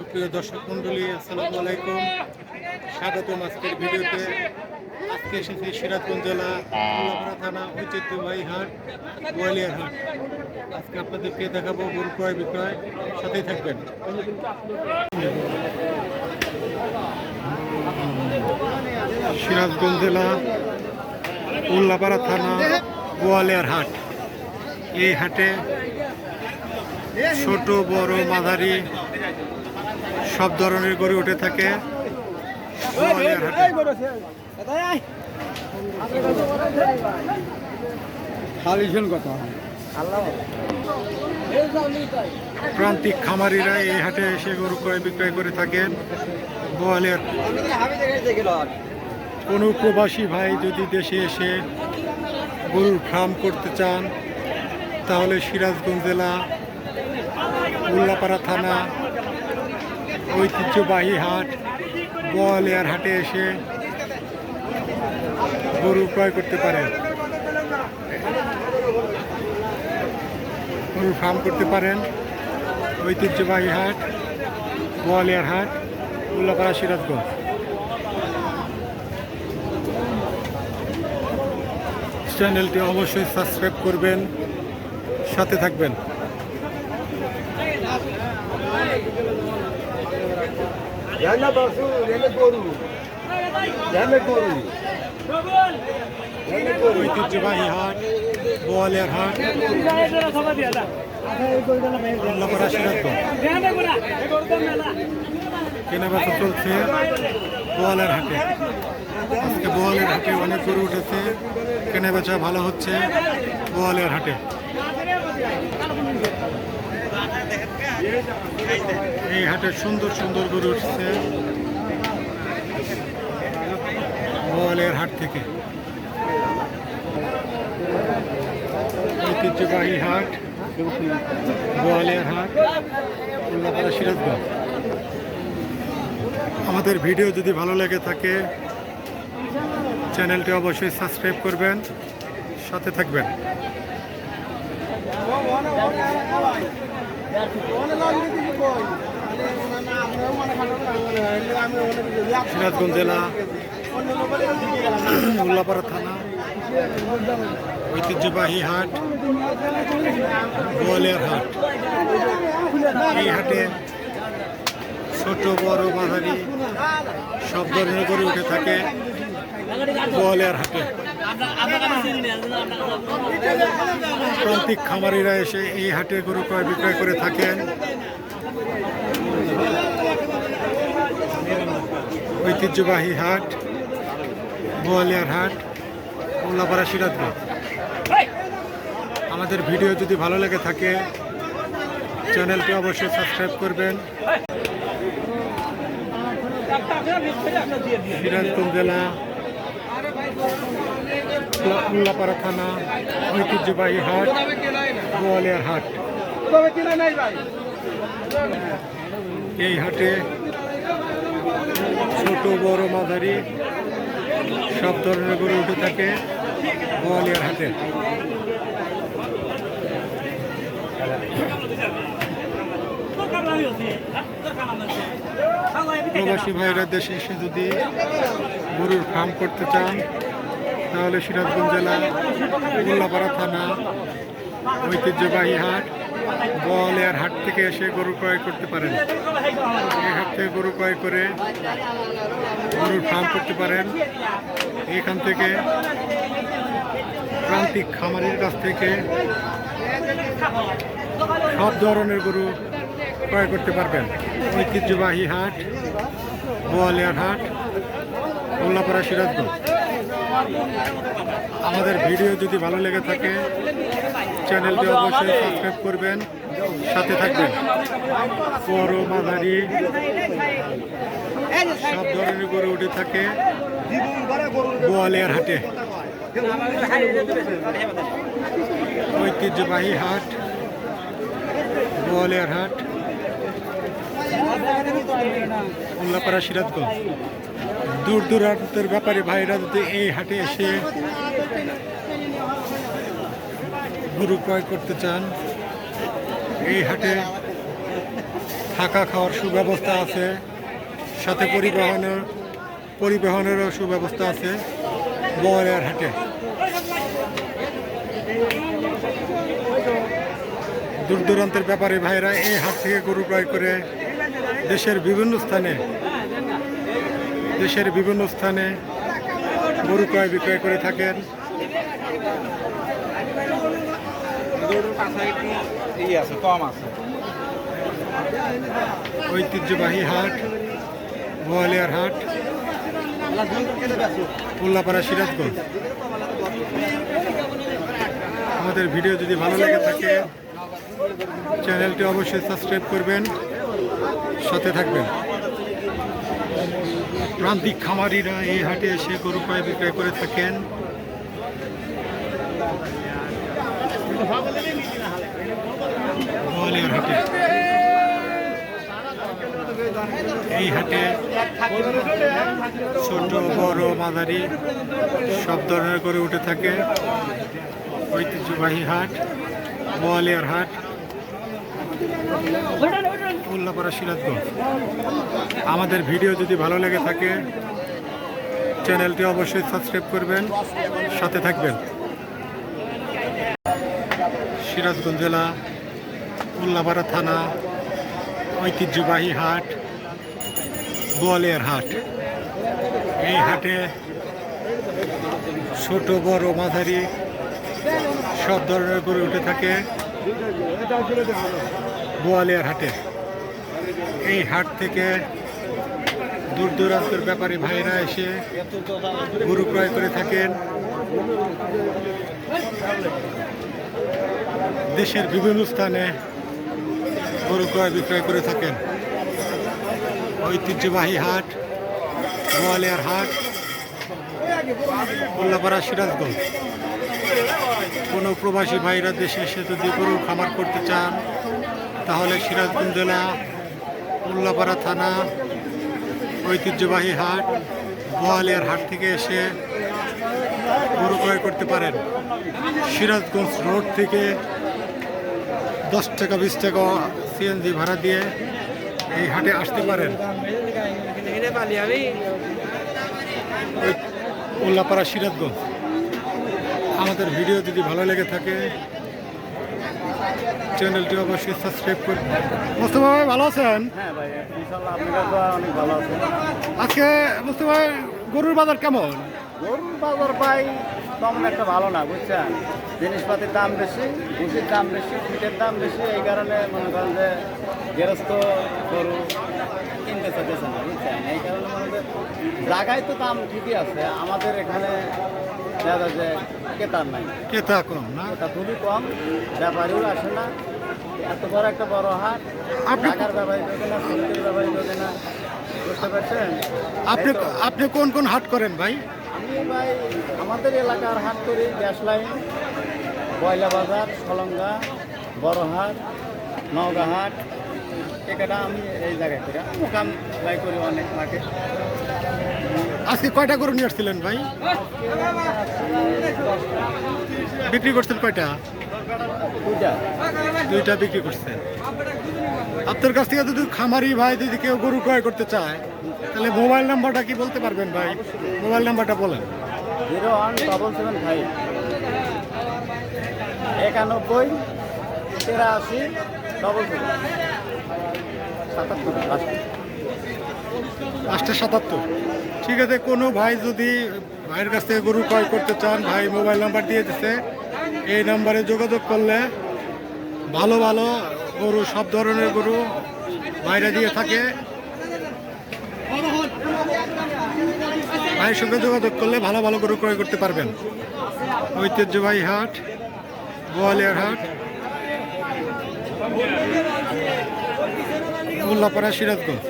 সুপ্রিয় দর্শক মন্ডলী আসসালামু আলাইকুম। স্বাগতম আজকের ভিডিওতে। আজকে এসেছি সিরাজগঞ্জ জেলা উল্লাপাড়া থানা ঐতিহ্যবাহী হাট, গোয়ালিয়ার হাট। আজকে আপনাদেরকে দেখাবো গরু ক্রয় বিক্রয়। সাথেই থাকবেন। সিরাজগঞ্জ জেলা উল্লাপাড়া থানা গোয়ালিয়ার হাট। এই হাটে ছোট, বড়, মাঝারি সব ধরনের গরু উঠে থাকে। কথা। প্রান্তিক খামারিরা এই হাটে এসে গরু ক্রয় বিক্রয় করে থাকেন। গোয়ালিয়ার কোনো প্রবাসী ভাই যদি দেশে এসে গরুর ফার্ম করতে চান তাহলে সিরাজগঞ্জ জেলা উল্লাপাড়া থানা ঐতিহ্যবাহী হাট গোয়ালিয়ার হাটে এসে গরু ক্রয় করতে পারেন গরুর ফার্ম করতে পারেন। ঐতিহ্যবাহী হাট গোয়ালিয়ার হাট উল্লাপাড়া সিরাজগঞ্জ। চ্যানেলটি অবশ্যই সাবস্ক্রাইব করবেন, সাথে থাকবেন। ঐতিহ্যবাহী হাট গোয়ালিয়ার হাট উল্লাপাড়া সিরাজগঞ্জ কেনাবেচা চলছে বোয়ালের হাটে আজকে বোয়ালের হাটে অনেক গরু উঠেছে কেনাবেচা ভালো হচ্ছে বোয়ালের হাটে এই হাটে সুন্দর সুন্দর গরু উঠছে। বোয়ালের হাট থেকে। ঐতিহ্যবাহী হাট বোয়ালিয়ার হাট, উল্লাপাড়া সিরাজগঞ্জ। আমাদের ভিডিও যদি ভালো লেগে থাকে, চ্যানেলটি অবশ্যই সাবস্ক্রাইব করবেন, সাথে থাকবেন। সিরাজগঞ্জ জেলা, উল্লাপাড়া থানা, ঐতিহ্যবাহী হাট, গোয়ালিয়ার হাট। এই হাটে ছোট, বড় মাঝারি সব ধরনের গরু উঠে থাকে গোয়ালিয়ার হাটে। প্রান্তিক খামারিরা এসে এই হাটে গরু ক্রয় বিক্রয় করে থাকেন। ঐতিহ্যবাহী হাট গোয়ালিয়ার হাট উল্লাপাড়া সিরাজগঞ্জ। আমাদের ভিডিও যদি ভালো লেগে থাকে, চ্যানেলটি অবশ্যই সাবস্ক্রাইব করবেন। সিরাজগঞ্জ জেলা উল্লাপাড়া থানা ঐতিহ্যবাহী হাট, গোয়ালিয়ার হাট। এই হাটে ছোট, বড়, মাঝারি, সব ধরনের গরু উঠে থাকে গোয়ালিয়ার হাটে। প্রবাসী ভাইরা দেশে এসে যদি গরুর ফার্ম করতে চান তাহলে সিরাজগঞ্জ জেলা উল্লাপাড়া থানা, ঐতিহ্যবাহী হাট গোয়ালিয়ার হাট থেকে এসে গরু ক্রয় করতে পারেন। এই হাট থেকে গরু ক্রয় করে গরুর ফার্ম করতে পারেন। এখান থেকে প্রান্তিক খামারের কাছ থেকে সব ধরনের গরু ক্রয় করতে পারবেন। ঐতিহ্যবাহী হাট গোয়ালিয়ার হাট উল্লাপাড়া সিরাজগঞ্জ। আমাদের ভিডিও যদি ভালো লেগে থাকে, চ্যানেলটি অবশ্যই সাবস্ক্রাইব করবেন, সাথে থাকবেন। বড় মাঝারি, সব ধরনের গরু উঠে থাকে গোয়ালিয়ার হাটে। ঐতিহ্যবাহী হাট, গোয়ালিয়ার হাট। উল্লাপাড়া সিরাজগঞ্জ। দূর দূরান্তের ব্যাপারে ভাইরা যদি এই হাটে এসে গরু ক্রয় করতে চান। এই হাটে থাকা খাওয়ার সুব্যবস্থা আছে, সাথে পরিবহনের, পরিবহনেরও সুব্যবস্থা আছে বহরের হাটে। দূর দূরান্তের ব্যাপারে ভাইরা এই হাট থেকে গরু ক্রয় করে দেশের বিভিন্ন স্থানে, দেশের বিভিন্ন স্থানে গরু ক্রয় বিক্রয় করে থাকেন। ঐতিহ্যবাহী হাট, গোয়ালিয়ার হাট উল্লাপাড়া সিরাজগঞ্জ। আমাদের ভিডিও যদি ভালো লেগে থাকে, চ্যানেলটি অবশ্যই সাবস্ক্রাইব করবেন। সাথে থাকবেন। প্রান্তিক খামারিরা এই হাটে এসে গরু ক্রয় বিক্রয় করে থাকেন। হাটে। এই হাটে ছোট, বড় মাদারি সব ধরনের করে উঠে থাকে। ঐতিহ্যবাহী হাট বোয়ালিয়ার হাট। উল্লাপাড়া সিরাজগঞ্জ। আমাদের ভিডিও যদি ভালো লেগে থাকে, চ্যানেলটি অবশ্যই সাবস্ক্রাইব করবেন, সাথে থাকবেন। সিরাজগঞ্জ জেলা উল্লাপাড়া থানা, ঐতিহ্যবাহী হাট, গোয়ালিয়ার হাট। এই হাটে ছোট, বড়, মাঝারি সব ধরনের গরু উঠে থাকে গোয়ালিয়ার হাটে। এই হাট থেকে দূর দূরান্তের ব্যাপারী ভাইরা এসে গরু ক্রয় করে থাকেন। দেশের বিভিন্ন স্থানে গরু ক্রয় বিক্রয় করে থাকেন। ঐতিহ্যবাহী হাট, গোয়ালিয়ার হাট উল্লাপাড়া সিরাজগঞ্জ। কোনো প্রবাসী ভাইরা দেশে এসে যদি গরু খামার করতে চান, তাহলে সিরাজগঞ্জ জেলা উল্লাপাড়া থানা, ঐতিহ্যবাহী হাট, গোয়ালিয়ার হাট থেকে এসে গরু ক্রয় করতে পারেন। সিরাজগঞ্জ রোড থেকে দশ টাকা, বিশ টাকা সিএনজি ভাড়া দিয়ে এই হাটে আসতে পারেন। উল্লাপাড়া সিরাজগঞ্জ। আমাদের ভিডিও যদি ভালো লেগে থাকে চ্যানেলটি অবশ্যই সাবস্ক্রাইব করুন। মোস্তফা ভাই ভালো আছেন? হ্যাঁ ভাই আজকে মোস্তফা ভাই গরুর বাজার কেমন? গরুর বাজার পাই তেমন একটা ভালো না বুঝছেন? জিনিসপাতির দাম বেশি ভুষির দাম বেশি ফিটের দাম বেশি এই কারণে মনে করেন যে গেরস্ত গরু কিনতে চাইতেছে না বুঝছেন? এই কারণে মনে জায়গায় তো দাম ঠিকই আছে আমাদের এখানে দেখা যায় যে কেতার নাই। কেতা কম না? এটা খুবই কম ব্যাপারীও আসে না। এত বড় একটা বড় হাট আপনি- টাকার ব্যাপারী ঢোকে না শ্রমিকের ব্যাপারী ঢোকে না। বুঝতে পারছেন? আপনি আপনি কোন কোন হাট করেন ভাই? আমি ভাই আমাদের এলাকার হাট করি গ্যাস লাইন বয়লা বাজার সলঙ্গা বড়হাট নওগাঁ হাট। এটা আমি এই জায়গায় করি। আমি মোকাম করি অনেক মাঠে আজকে কয়টা গরু নিয়ে আসছিলেন ভাই? বিক্রি করছেন কয়টা? দুইটা বিক্রি করছেন। আপনার কাছ থেকে যদি খামারি ভাই যদি কেউ গরু ক্রয় করতে চায়, তাহলে মোবাইল নাম্বারটা কি বলতে পারবেন ভাই? মোবাইল নাম্বারটা বলেন। Zero one double seven five একানব্বই, তেরাশি ডবল সেভেন সাতাত্তর। পাঁচটা সাতাত্তর। ঠিক আছে, কোনো ভাই যদি ভাইয়ের কাছ থেকে গরু ক্রয় করতে চান, ভাই মোবাইল নাম্বার দিয়ে দিচ্ছে এই নাম্বারে যোগাযোগ করলে ভালো ভালো গরু, সব ধরনের গরু বাইরে দিয়ে থাকে। ভাইয়ের সঙ্গে যোগাযোগ করলে ভালো ভালো গরু ক্রয় করতে পারবেন। ঐতিহ্যবাহী হাট, গোয়ালিয়ার হাট। উল্লাপাড়া সিরাজগঞ্জ।